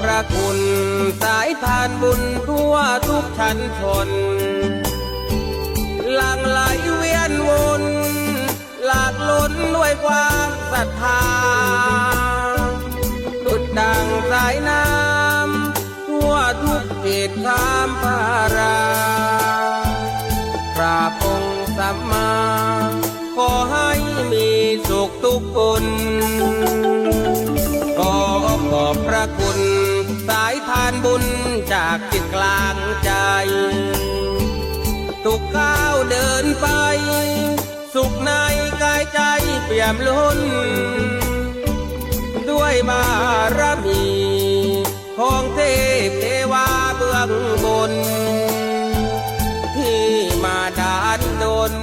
พระคุณ สายทานบุญทั่วทุกชั้นชนหลั่งไหลเวียนวนหลากล้นด้วยความศรัทธาดุดดังสายน้ำทั่วทุกเขตข้ามพาราพระองค์สัมมา ขอให้มีสุขทุกคน คุณ สายทานบุญจากจิตกลางใจ ทุกก้าวเดินไป สุขในกายใจเปี่ยมล้น ด้วยบารมีของเทพเทวาเบื้องบน ที่มาดานดน